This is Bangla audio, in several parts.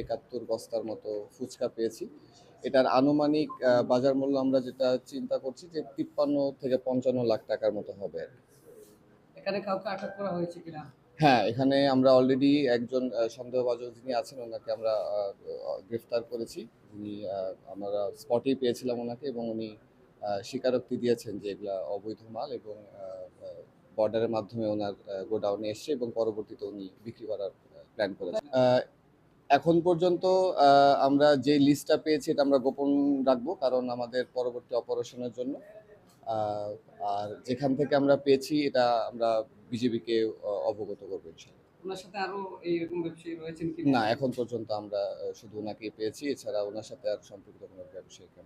একাত্তর বস্তার মতো ফুচকা পেয়েছি। এটার আনুমানিক বাজার মূল্য আমরা যেটা চিন্তা করছি যে তিপ্পান্ন থেকে পঞ্চান্ন লাখ টাকার মতো হবে। এখানে কাউকে আটক করা হয়েছে কিনা? হ্যাঁ এখানে আমরা অলরেডি একজন সন্দেহভাজন যিনি আছেন ওনাকে আমরা গ্রেফতার করেছি। উনি আমরা স্পটেই পেয়েছিলাম ওনাকে এবং উনি স্বীকারোক্তি দিয়েছেন যে এগুলা অবৈধ মাল এবং বর্ডারের মাধ্যমে ওনার গোডাউনে এসছে এবং পরবর্তীতে উনি বিক্রি করার প্ল্যান করেছেন। এখন পর্যন্ত আমরা যে লিস্টটা পেয়েছি এটা আমরা গোপন রাখব কারণ আমাদের পরবর্তী অপারেশনের জন্য। আর যেখান থেকে আমরা পেয়েছি এটা আমরা বিজেপিকে অবগত করব ওনার সাথে আরও এইরকম ব্যবসায়ী রয়েছেন কি না এখন পর্যন্ত আমরা শুধু ওনাকে পেয়েছি। এছাড়া ওনার সাথে আর সম্পর্কিত কোনো ব্যবসায়ীকে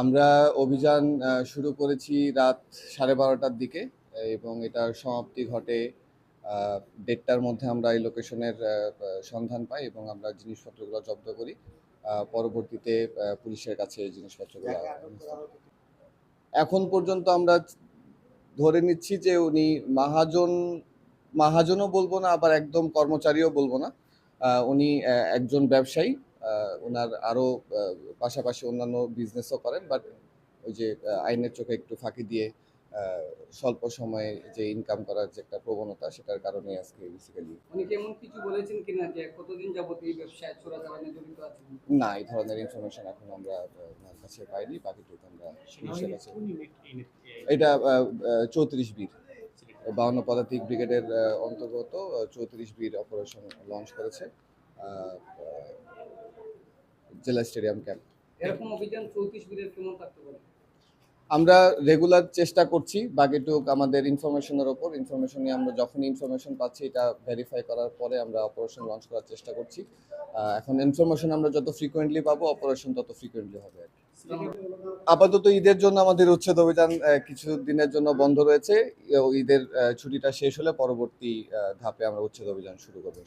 আমরা হয় অভিযান শুরু করেছি রাত সাড়ে বারোটার দিকে এবং এটার সমাপ্তি ঘটে দেড়টার মধ্যে আমরা এই লোকেশনের সন্ধান পাই এবং আমরা জিনিসপত্রগুলো জব্দ করি। পরবর্তীতে পুলিশের কাছে এই জিনিসপত্রগুলো এখন পর্যন্ত আমরা ধরে নিচ্ছি যে উনি মাহাজন, মাহাজনও বলব না, আবার একদম কর্মচারীও বলব না। উনি একজন ব্যবসায়ী। ওনার আরও পাশাপাশি অন্যান্য বিজনেসও করেন বাট ওই যে আইনের চোখে একটু ফাঁকি দিয়ে স্বল্প সময়ে যে ইনকাম করার যে একটা প্রবণতা সেটার কারণে আজকে বেসিক্যালি উনি কি এমন কিছু বলেছেন কিনা যে কতদিন যাবত এই ব্যবসায় চোরাচালানে জড়িত আছেন? না এই ধরনের ইনফরমেশন এখন আমরা আহ, ওনার কাছে পাইনি বাকিটুকু আমরা পুলিশের কাছে এটা চৌত্রিশ বীর বাউন্ন পদাতিক ব্রিগেডের অন্তর্গত চৌত্রিশ বীর অপারেশন লঞ্চ করেছে জেলা স্টেডিয়াম ক্যাম্প। এরকম অভিযান চৌত্রিশ বীরের কেমন থাকতে পারে? আমরা রেগুলার চেষ্টা করছি, বাকিটুক আমাদের ইনফরমেশনের ওপর ইনফরমেশন নিয়ে আমরা যখন ইনফরমেশন পাচ্ছি, এটা ভেরিফাই করার পরে আমরা অপারেশন লঞ্চ করার চেষ্টা করছি। এখন ইনফরমেশন আমরা যত ফ্রিকোয়েন্টলি পাবো অপারেশন তত ফ্রিকোয়েন্টলি হবে আর। আপাতত ঈদের জন্য আমাদের উচ্ছেদ অভিযান কিছু দিনের জন্য বন্ধ রয়েছে। ঈদের ছুটিটা শেষ হলে পরবর্তী ধাপে আমরা উচ্ছেদ অভিযান শুরু করব